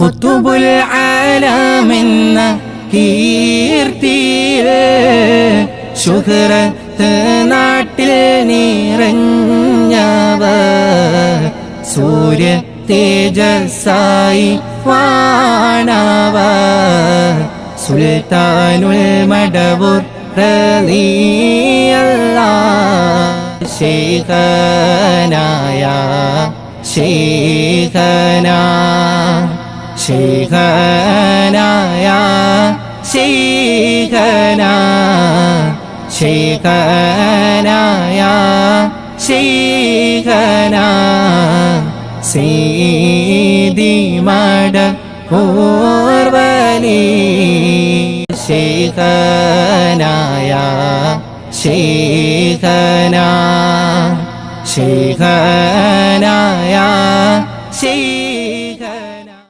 കുത്തുബുൽ ആലമെന്ന കീർത്തിയിൽ ശുഹ്രത്ത് നാട്ടിൽ നിറഞ്ഞവർ സൂര്യ തേജസായി വാണവർ. സുൽത്താനുൽ മടവൂർ റളിയല്ല ശേഖനായ ശൈഖന ശൈഖനായ ശൈഖന ശൈഖനായ ശൈഖന. സീതി മട ഓർവലി ശൈഖനായ ശൈഖന ശൈഖനായ ശൈഖന